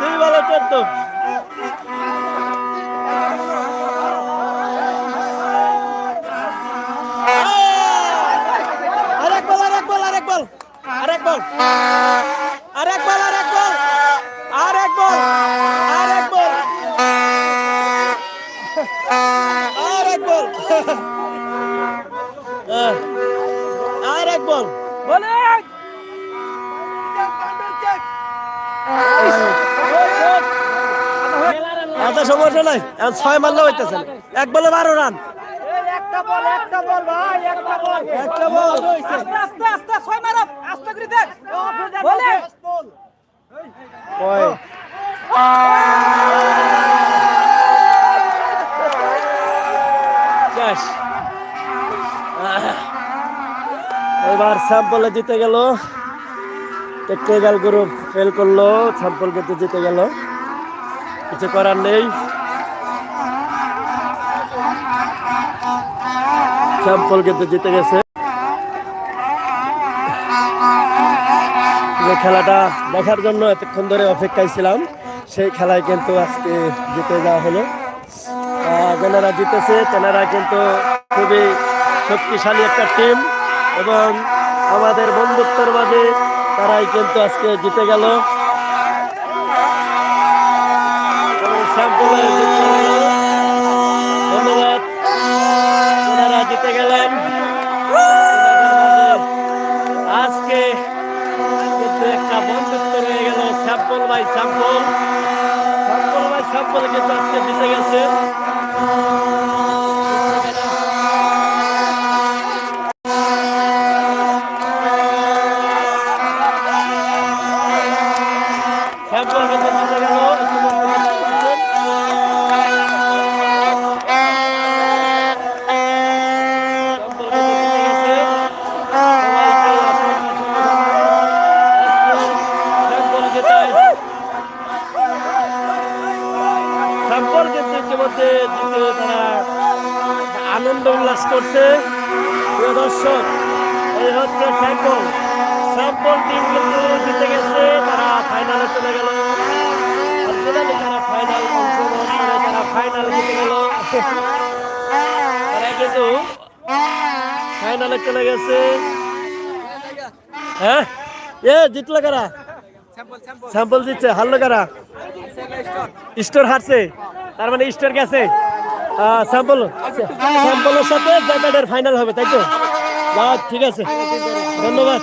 দুই বলে চোদ্দ আরেক বল আরেক বল আরেক বল আরেক বল আরেক বল আরেক বল। আরেক বল। আহ, আরেক বল। এত সমস্যা নাই। এখন ছয় মারলে হইতেছেন এক বলে বারো রান। একটা বল একটা বল ভাই একটা বল। একটা বল। আস্তে আস্তে আস্তে ছয় মারো। আস্তে করে দে বলে শেষ এবার স্যাম্পলে জিতে গেল। টেকনিক্যাল গ্রুপ ফেল করল স্যাম্পল কিন্তু জিতে গেল। কিছু করার নেই। স্যাম্পল কিন্তু জিতে গেছে। যে খেলাটা দেখার জন্য এতক্ষণ ধরে অপেক্ষায় ছিলাম, সেই খেলায় কিন্তু আজকে জিতে যাওয়া হলো। যারা জিতেছে। তেনারা কিন্তু খুবই শক্তিশালী একটা টিম এবং আমাদের বন্ধুত্বের মাঝে তারাই কিন্তু আজকে জিতে গেল। ধন্যবাদ। তেনারা জিতে গেলেন আজকে কিন্তু একটা বন্ধুত্ব রয়ে গেল স্যাম্পল বাই স্যাম্পল কোন ভাই গেছে আজকে দিতে গেছে তারা আনন্দ উল্লাস করছে। প্রিয় দর্শক এই হচ্ছে স্যাম্পল স্যাম্পল টিম কিন্তু জিতে গেছে। তারা ফাইনালে চলে গেল। তারা ফাইনাল তারা ফাইনাল জিতে গেল। তারা কিন্তু ফাইনালে চলে গেছে। হ্যাঁ? এ জিতলো কারা? স্যাম্পল দিচ্ছে হারলো কারা? স্টোর হারছে। তার মানে স্টোর গেছে। স্যাম্পল স্যাম্পলের সাথে জ্যাকেটের ফাইনাল হবে, তাই তো? ঠিক আছে। ধন্যবাদ।